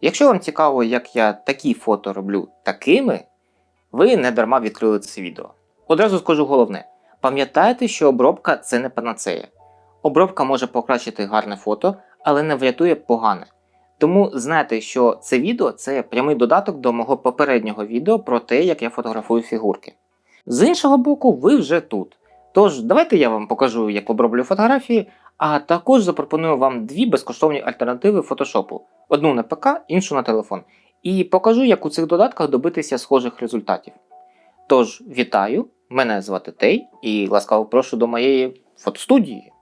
Якщо вам цікаво, як я такі фото роблю такими, ви не дарма відкрили це відео. Одразу скажу головне: пам'ятайте, що обробка це не панацея. Обробка може покращити гарне фото, але не врятує погане. Тому знайте, що це відео це прямий додаток до мого попереднього відео про те, як я фотографую фігурки. З іншого боку, ви вже тут. Тож, давайте я вам покажу, як оброблю фотографії, а також запропоную вам дві безкоштовні альтернативи фотошопу: одну на ПК, іншу на телефон. І покажу, як у цих додатках добитися схожих результатів. Тож, вітаю! Мене звати Тей і ласкаво прошу до моєї фотостудії.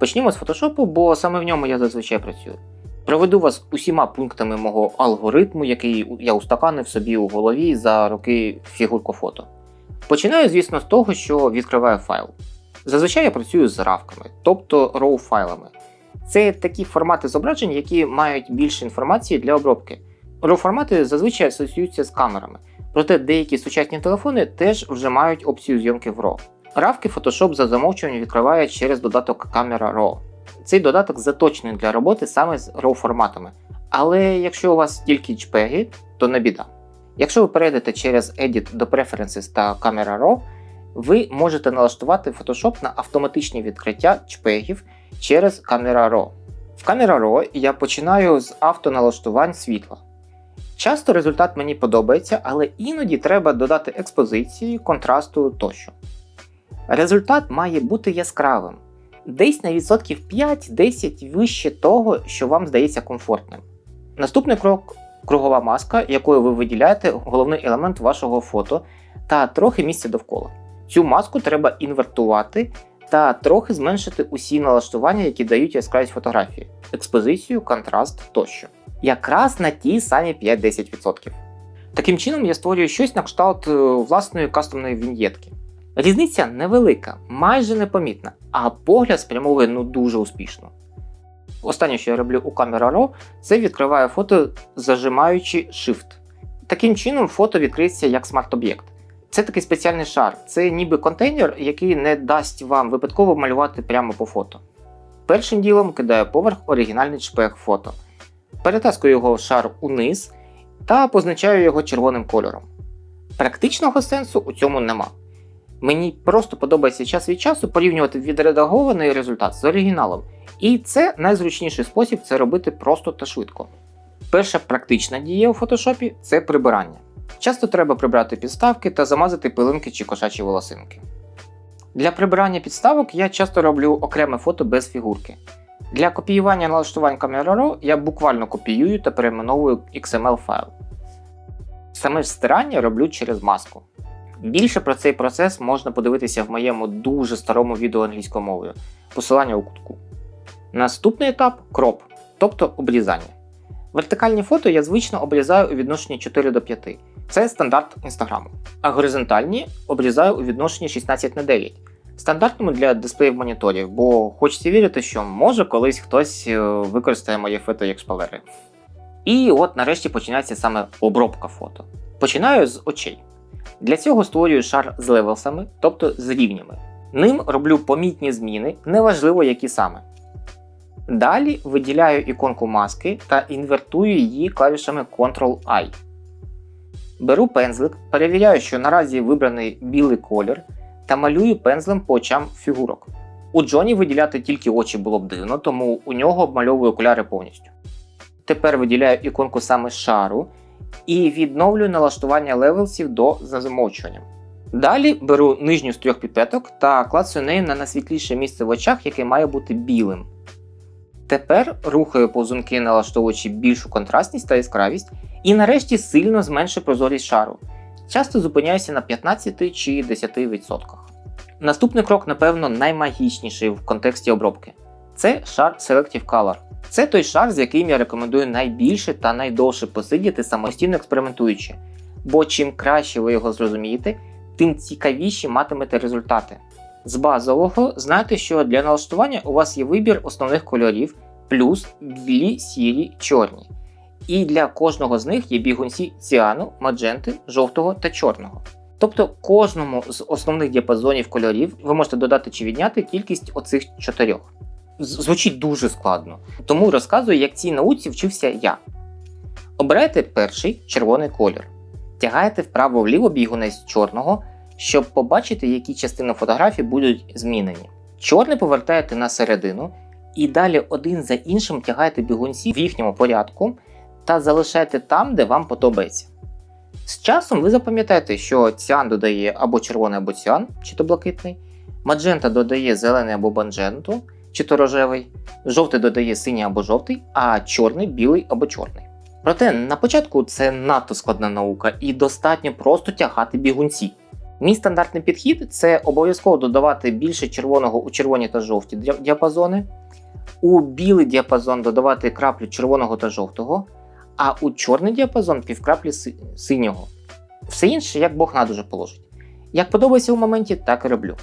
Почнімо з фотошопу, бо саме в ньому я зазвичай працюю. Проведу вас усіма пунктами мого алгоритму, який я устаканив собі у голові за роки фігуркофото. Починаю, звісно, з того, що відкриваю файл. Зазвичай я працюю з равками, тобто RAW файлами. Це такі формати зображень, які мають більше інформації для обробки. RAW формати зазвичай асоціюються з камерами, проте деякі сучасні телефони теж вже мають опцію зйомки в RAW. Равки Photoshop за замовчуванням відкриває через додаток Camera RAW. Цей додаток заточений для роботи саме з RAW форматами. Але якщо у вас тільки JPEG, то не біда. Якщо ви перейдете через Edit до Preferences та Camera RAW, ви можете налаштувати Photoshop на автоматичні відкриття JPEG через Camera RAW. В Camera RAW я починаю з автоналаштувань світла. Часто результат мені подобається, але іноді треба додати експозиції, контрасту тощо. Результат має бути яскравим, десь на відсотків 5-10 вище того, що вам здається комфортним. Наступний крок кругова маска, якою ви виділяєте головний елемент вашого фото та трохи місця довкола. Цю маску треба інвертувати та трохи зменшити усі налаштування, які дають яскравість фотографії, експозицію, контраст тощо. Якраз на ті самі 5-10%. Таким чином я створюю щось на кшталт е, власної кастомної віньєтки. Різниця невелика, майже непомітна, а погляд спрямовує ну дуже успішно. Останнє, що я роблю у Camera Raw, це відкриваю фото, зажимаючи Shift. Таким чином, фото відкриється як смарт-об'єкт. Це такий спеціальний шар, це ніби контейнер, який не дасть вам випадково малювати прямо по фото. Першим ділом кидаю поверх оригінальний шпег фото. Перетаскую його в шар униз та позначаю його червоним кольором. Практичного сенсу у цьому нема. Мені просто подобається час від часу порівнювати відредагований результат з оригіналом, і це найзручніший спосіб це робити просто та швидко. Перша практична дія у фотошопі це прибирання. Часто треба прибрати підставки та замазати пилинки чи кошачі волосинки. Для прибирання підставок я часто роблю окреме фото без фігурки. Для копіювання налаштувань Camera Raw я буквально копіюю та перейменовую XML файл. Саме ж стирання роблю через маску. Більше про цей процес можна подивитися в моєму дуже старому відео англійською мовою, посилання у кутку. Наступний етап кроп, тобто обрізання. Вертикальні фото я звично обрізаю у відношенні 4 до 5. Це стандарт інстаграму. А горизонтальні обрізаю у відношенні 16 на 9. Стандартному для дисплеїв моніторів, бо хочеться вірити, що може колись хтось е, використає моє фото як шпалери. І от нарешті починається саме обробка фото. Починаю з очей. Для цього створюю шар з левелсами, тобто з рівнями. Ним роблю помітні зміни, неважливо які саме. Далі виділяю іконку маски та інвертую її клавішами Ctrl-I. Беру пензлик, перевіряю, що наразі вибраний білий колір, та малюю пензлем по очам фігурок. У Джоні виділяти тільки очі було б дивно, тому у нього обмальовую окуляри повністю. Тепер виділяю іконку саме шару і відновлюю налаштування левелсів до замовчування. Далі беру нижню з трьох піпеток та клацаю нею на найсвітліше місце в очах, яке має бути білим. Тепер рухаю повзунки, налаштовуючи більшу контрастність та яскравість, і нарешті сильно зменшую прозорість шару. Часто зупиняюся на 15 чи 10%. Наступний крок, напевно, наймагічніший в контексті обробки. Це шар Selective Color. Це той шар, з яким я рекомендую найбільше та найдовше посидіти самостійно експериментуючи. Бо чим краще ви його зрозумієте, тим цікавіші матимете результати. З базового знайте, що для налаштування у вас є вибір основних кольорів, плюс білі, сірі, чорні. І для кожного з них є бігунці ціану, мадженти, жовтого та чорного. Тобто кожному з основних діапазонів кольорів ви можете додати чи відняти кількість оцих чотирьох. Звучить дуже складно, тому розказую, як цій науці вчився я. Обирайте перший червоний колір. Тягаєте вправо-вліво бігунець чорного, щоб побачити, які частини фотографії будуть змінені. Чорний повертаєте на середину і далі один за іншим тягаєте бігунці в їхньому порядку та залишаєте там, де вам подобається. З часом ви запам'ятаєте, що ціан додає або червоний, або ціан, чи то блакитний, маджента додає зелений або бандженту, чи то рожевий, жовтий додає синій або жовтий, а чорний білий або чорний. Проте на початку це надто складна наука і достатньо просто тягати бігунці. Мій стандартний підхід це обов'язково додавати більше червоного у червоні та жовті діапазони, у білий діапазон додавати краплю червоного та жовтого, а у чорний діапазон півкраплі си- синього. Все інше, як Бог надуже положить. Як подобається у моменті, так і роблю.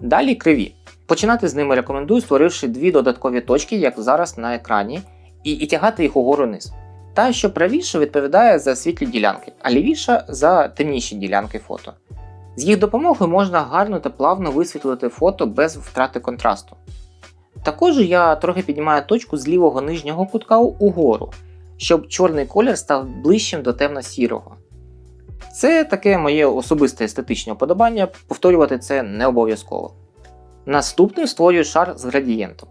Далі криві. Починати з ними рекомендую, створивши дві додаткові точки, як зараз на екрані, і, і тягати їх угору вниз. Та, що правіше відповідає за світлі ділянки, а лівіша за темніші ділянки фото. З їх допомогою можна гарно та плавно висвітлити фото без втрати контрасту. Також я трохи піднімаю точку з лівого нижнього кутка угору, щоб чорний колір став ближчим до темно-сірого. Це таке моє особисте естетичне вподобання, повторювати це не обов'язково. Наступним створюю шар з градієнтом.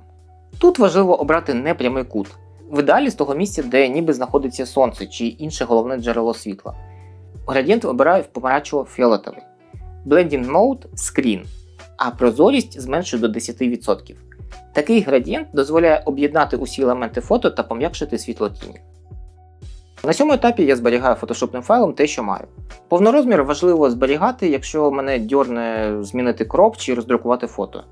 Тут важливо обрати непрямий кут, в ідеалі з того місця, де ніби знаходиться сонце чи інше головне джерело світла. Градієнт обираю в помаранчево-фіолетовий. Blending Mode Screen, а прозорість зменшую до 10%. Такий градієнт дозволяє об'єднати усі елементи фото та пом'якшити світло тіні. На цьому етапі я зберігаю фотошопним файлом те, що маю. Повнорозмір важливо зберігати, якщо мене дьорне змінити кроп чи роздрукувати фото.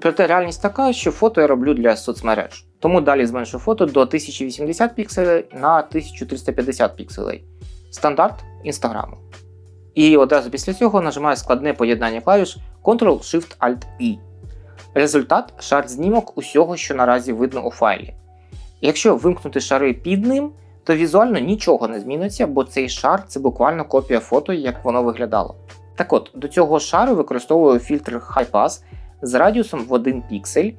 Проте реальність така, що фото я роблю для соцмереж. Тому далі зменшу фото до 1080 пікселей на 1350 пікселей. Стандарт інстаграму. І одразу після цього нажимаю складне поєднання клавіш Ctrl-Shift-Alt-I. Результат шар знімок усього, що наразі видно у файлі. Якщо вимкнути шари під ним, то візуально нічого не зміниться, бо цей шар це буквально копія фото, як воно виглядало. Так от, до цього шару використовую фільтр High з радіусом в 1 піксель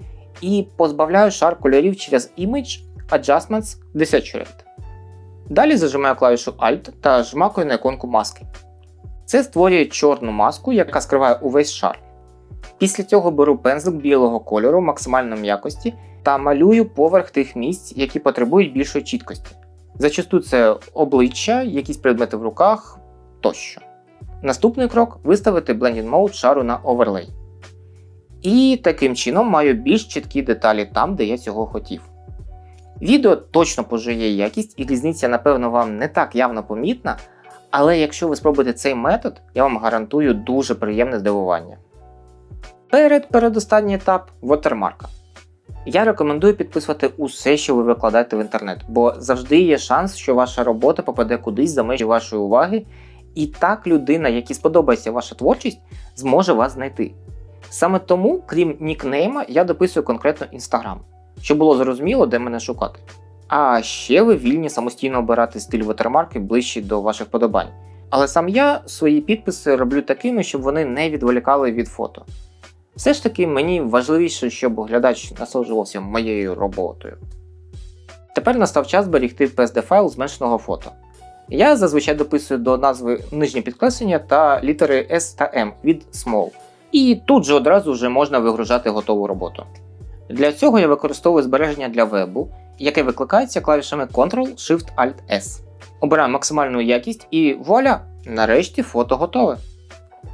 і позбавляю шар кольорів через Image Adjustments Desatured. Далі зажимаю клавішу Alt та жмакаю на іконку маски. Це створює чорну маску, яка скриває увесь шар. Після цього беру пензлик білого кольору максимальної м'якості та малюю поверх тих місць, які потребують більшої чіткості. Зачасту це обличчя, якісь предмети в руках тощо. Наступний крок виставити Blending Mode шару на Overlay. І таким чином маю більш чіткі деталі там, де я цього хотів. Відео точно пожує якість і різниця, напевно, вам не так явно помітна, але якщо ви спробуєте цей метод, я вам гарантую дуже приємне здивування. Перед передостанній етап вотермарка. Я рекомендую підписувати усе, що ви викладаєте в інтернет, бо завжди є шанс, що ваша робота попаде кудись за межі вашої уваги, і так людина, якій сподобається ваша творчість, зможе вас знайти. Саме тому, крім нікнейма, я дописую конкретно Instagram, щоб було зрозуміло, де мене шукати. А ще ви вільні самостійно обирати стиль вотермарки ближче до ваших подобань. Але сам я свої підписи роблю такими, щоб вони не відволікали від фото. Все ж таки мені важливіше, щоб глядач насолоджувався моєю роботою. Тепер настав час зберігти PSD файл зменшеного фото. Я зазвичай дописую до назви нижнє підкреслення та літери S та M від Small. І тут же одразу вже можна вигружати готову роботу. Для цього я використовую збереження для вебу, яке викликається клавішами Ctrl-Shift-Alt-S. Обираю максимальну якість і вуаля! Нарешті фото готове.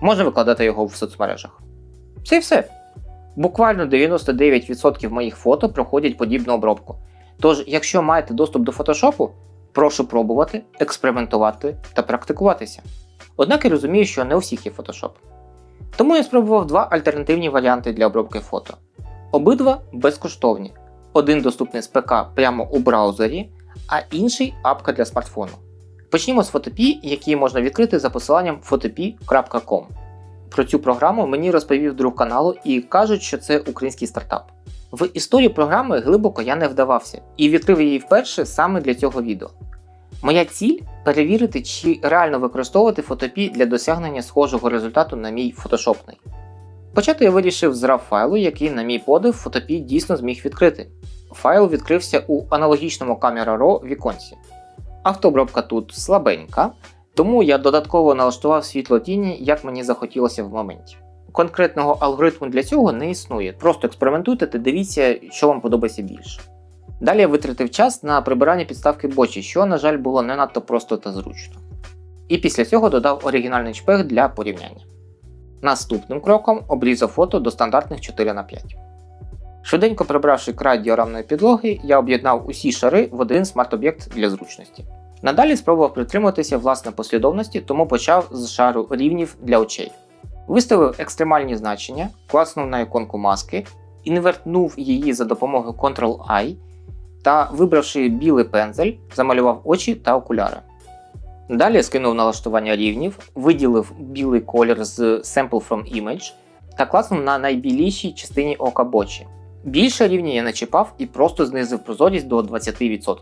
Можна викладати його в соцмережах. Це і все. Буквально 99% моїх фото проходять подібну обробку. Тож, якщо маєте доступ до фотошопу, прошу пробувати, експериментувати та практикуватися. Однак я розумію, що не у всіх є фотошоп. Тому я спробував два альтернативні варіанти для обробки фото. Обидва безкоштовні. Один доступний з ПК прямо у браузері, а інший апка для смартфону. Почнімо з Photopea, який можна відкрити за посиланням photopea.com. Про цю програму мені розповів друг каналу і кажуть, що це український стартап. В історію програми глибоко я не вдавався і відкрив її вперше саме для цього відео. Моя ціль перевірити, чи реально використовувати Photopea для досягнення схожого результату на мій фотошопний. Почати я вирішив з RAW файлу, який, на мій подив, Photopea дійсно зміг відкрити. Файл відкрився у аналогічному Camera Raw віконці. Автобробка тут слабенька, тому я додатково налаштував світло тіні, як мені захотілося в моменті. Конкретного алгоритму для цього не існує. Просто експериментуйте та дивіться, що вам подобається більше. Далі я витратив час на прибирання підставки бочі, що, на жаль, було не надто просто та зручно. І після цього додав оригінальний шпег для порівняння. Наступним кроком обрізав фото до стандартних 4х5. Швиденько прибравши край діорамної підлоги, я об'єднав усі шари в один смарт-об'єкт для зручності. Надалі спробував притримуватися власне послідовності, тому почав з шару рівнів для очей. Виставив екстремальні значення, класнув на іконку маски, інвертнув її за допомогою Ctrl-I та, вибравши білий пензель, замалював очі та окуляри. Далі скинув налаштування рівнів, виділив білий колір з Sample from Image та класнув на найбілішій частині ока бочі. Більше рівня я не чіпав і просто знизив прозорість до 20%.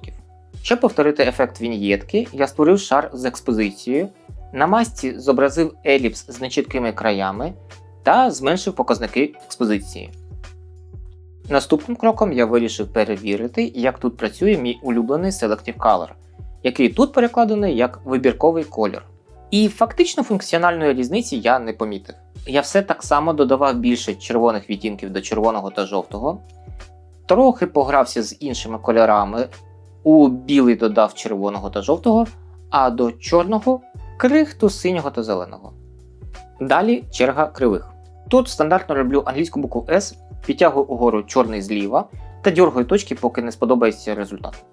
Щоб повторити ефект віньєтки, я створив шар з експозицією, на масці зобразив еліпс з нечіткими краями та зменшив показники експозиції. Наступним кроком я вирішив перевірити, як тут працює мій улюблений Selective Color, який тут перекладений як вибірковий колір. І фактично функціональної різниці я не помітив. Я все так само додавав більше червоних відтінків до червоного та жовтого, трохи погрався з іншими кольорами, у білий додав червоного та жовтого, а до чорного крихту синього та зеленого. Далі черга кривих. Тут стандартно роблю англійську букву S, підтягую угору чорний зліва та дергаю точки, поки не сподобається результат.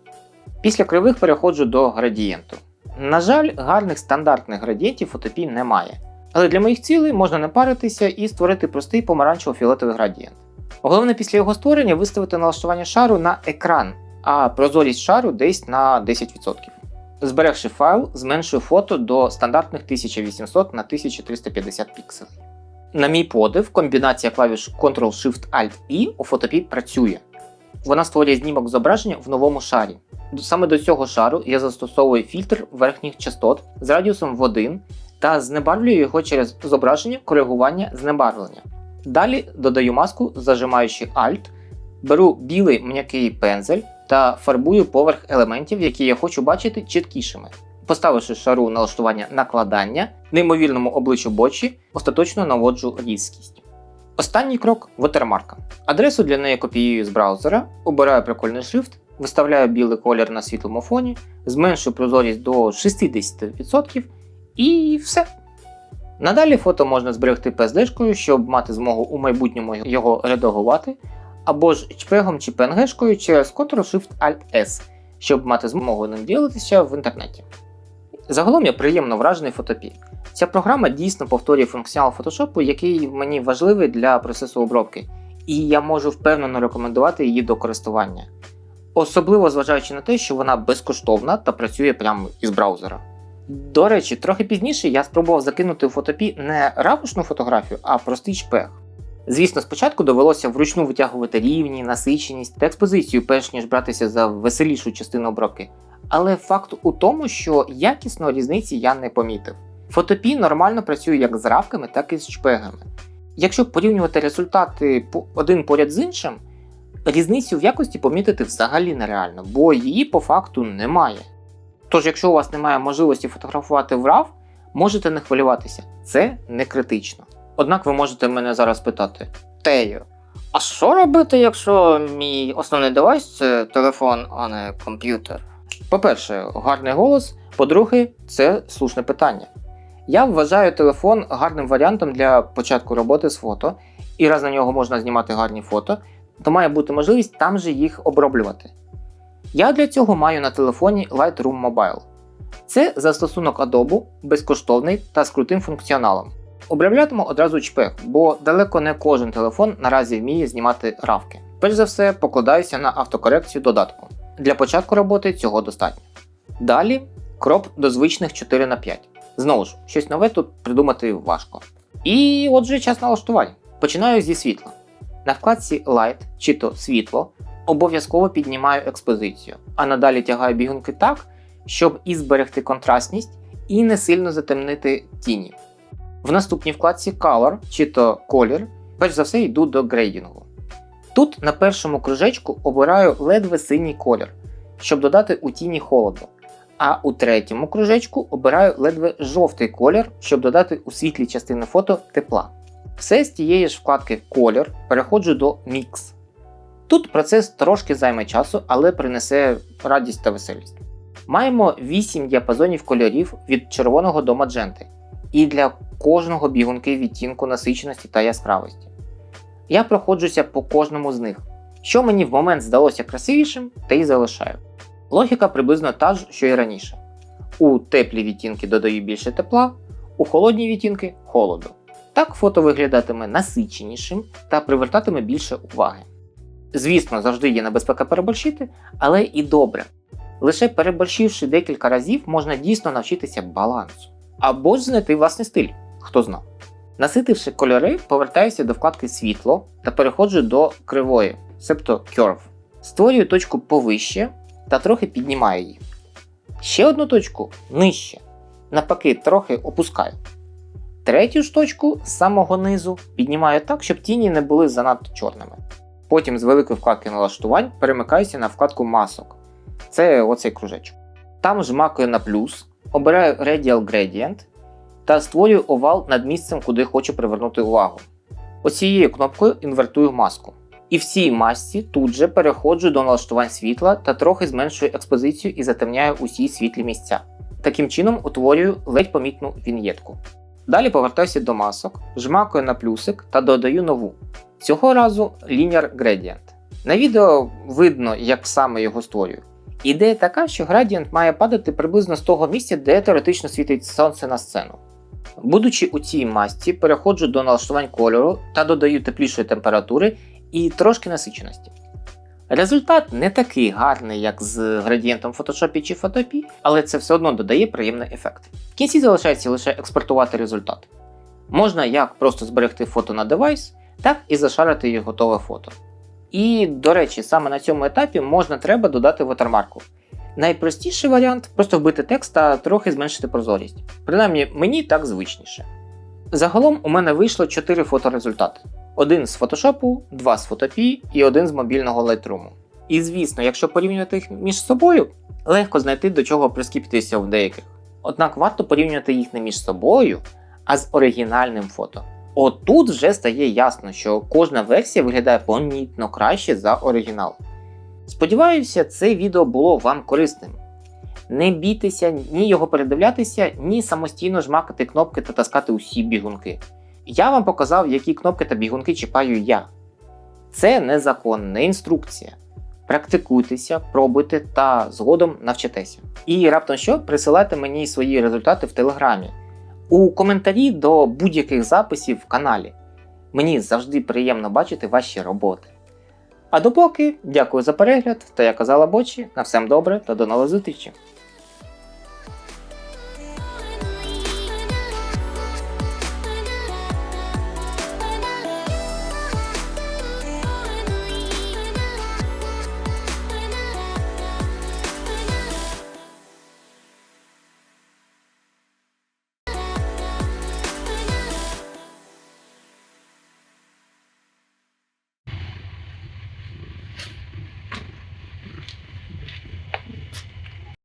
Після кривих переходжу до градієнту. На жаль, гарних стандартних градієнтів фотопій немає, але для моїх цілей можна не паритися і створити простий помаранчево-фіолетовий градієнт. Головне після його створення виставити налаштування шару на екран, а прозорість шару десь на 10%. Зберегши файл, зменшую фото до стандартних 1800 на 1350 пікселей. На мій подив, комбінація клавіш Ctrl-Shift-Alt-I у фотопі працює. Вона створює знімок зображення в новому шарі. Саме до цього шару я застосовую фільтр верхніх частот з радіусом в 1 та знебарвлюю його через зображення коригування знебарвлення. Далі додаю маску, зажимаючи Alt, беру білий м'який пензель та фарбую поверх елементів, які я хочу бачити чіткішими. Поставивши шару налаштування накладання, неймовірному обличчю бочі остаточно наводжу різкість. Останній крок вотермарка. Адресу для неї копіюю з браузера, обираю прикольний шрифт, виставляю білий колір на світлому фоні, зменшую прозорість до 60% і все. Надалі фото можна зберегти PSD-шкою, щоб мати змогу у майбутньому його редагувати, або ж чпегом чи PNG-шкою через Ctrl-Shift-Alt-S, щоб мати змогу ним ділитися в інтернеті. Загалом я приємно вражений фотопі. Ця програма дійсно повторює функціонал фотошопу, який мені важливий для процесу обробки, і я можу впевнено рекомендувати її до користування. Особливо зважаючи на те, що вона безкоштовна та працює прямо із браузера. До речі, трохи пізніше я спробував закинути у фотопі не ракушну фотографію, а простий шпег. Звісно, спочатку довелося вручну витягувати рівні, насиченість та експозицію, перш ніж братися за веселішу частину обробки. Але факт у тому, що якісно різниці я не помітив. Фотопі нормально працює як з равками, так і з шпегами. Якщо порівнювати результати один поряд з іншим, різницю в якості помітити взагалі нереально, бо її по факту немає. Тож, якщо у вас немає можливості фотографувати в RAW, можете не хвилюватися, це не критично. Однак ви можете мене зараз питати: Тею, а що робити, якщо мій основний девайс це телефон, а не комп'ютер? По-перше, гарний голос, по-друге, це слушне питання. Я вважаю телефон гарним варіантом для початку роботи з фото, і раз на нього можна знімати гарні фото, то має бути можливість там же їх оброблювати. Я для цього маю на телефоні Lightroom Mobile. Це застосунок Adobe, безкоштовний та з крутим функціоналом. Оброблятиму одразу чпег, бо далеко не кожен телефон наразі вміє знімати равки. Перш за все, покладаюся на автокорекцію додатку. Для початку роботи цього достатньо. Далі кроп до звичних 4 на 5 Знову ж, щось нове тут придумати важко. І отже, час налаштувань. Починаю зі світла. На вкладці Light чи то світло обов'язково піднімаю експозицію, а надалі тягаю бігунки так, щоб і зберегти контрастність, і не сильно затемнити тіні. В наступній вкладці Color чи то колір, перш за все йду до грейдінгу. Тут на першому кружечку обираю ледве синій колір, щоб додати у тіні холоду. А у третьому кружечку обираю ледве жовтий колір, щоб додати у світлі частини фото тепла. Все з тієї ж вкладки Колір переходжу до Mix. Тут процес трошки займе часу, але принесе радість та веселість. Маємо 8 діапазонів кольорів від червоного до мадженти, і для кожного бігунки відтінку насиченості та яскравості. Я проходжуся по кожному з них. Що мені в момент здалося красивішим, те й залишаю. Логіка приблизно та ж, що і раніше. У теплі відтінки додаю більше тепла, у холодні відтінки холоду. Так фото виглядатиме насиченішим та привертатиме більше уваги. Звісно, завжди є небезпека переборщити, але і добре. Лише переборщивши декілька разів, можна дійсно навчитися балансу. Або ж знайти власний стиль, хто зна. Наситивши кольори, повертаюся до вкладки Світло та переходжу до кривої, себто Curve. Створюю точку повище та трохи піднімаю її. Ще одну точку нижче. Навпаки, трохи опускаю. Третю ж точку з самого низу піднімаю так, щоб тіні не були занадто чорними. Потім з великої вкладки налаштувань перемикаюся на вкладку масок. Це оцей кружечок. Там жмакаю на плюс, обираю Radial Gradient та створюю овал над місцем, куди хочу привернути увагу. Оцією кнопкою інвертую маску. І в цій масці тут же переходжу до налаштувань світла та трохи зменшую експозицію і затемняю усі світлі місця. Таким чином утворюю ледь помітну віньєтку. Далі повертаюся до масок, жмакаю на плюсик та додаю нову. Цього разу Linear Gradient. На відео видно, як саме його створюю. Ідея така, що градієнт має падати приблизно з того місця, де теоретично світить сонце на сцену. Будучи у цій масці, переходжу до налаштувань кольору та додаю теплішої температури і трошки насиченості. Результат не такий гарний, як з градієнтом в Photoshop чи Photopea, але це все одно додає приємний ефект. В кінці залишається лише експортувати результат. Можна як просто зберегти фото на девайс, так і зашарити її готове фото. І, до речі, саме на цьому етапі можна треба додати watermarку. Найпростіший варіант просто вбити текст та трохи зменшити прозорість. Принаймні, мені так звичніше. Загалом у мене вийшло 4 фоторезультати: один з Photoshop, два з Photopea і один з мобільного Lightroom. І звісно, якщо порівнювати їх між собою, легко знайти до чого прискіпитися в деяких. Однак варто порівнювати їх не між собою, а з оригінальним фото. Отут вже стає ясно, що кожна версія виглядає помітно краще за оригінал. Сподіваюся, це відео було вам корисним. Не бійтеся ні його передивлятися, ні самостійно жмакати кнопки та таскати усі бігунки. Я вам показав, які кнопки та бігунки чіпаю я. Це не закон, не інструкція. Практикуйтеся, пробуйте та згодом навчитеся. І раптом що присилайте мені свої результати в телеграмі. У коментарі до будь-яких записів в каналі. Мені завжди приємно бачити ваші роботи. А допоки, дякую за перегляд, та я казала бочі, на всем добре та до нових зустрічей!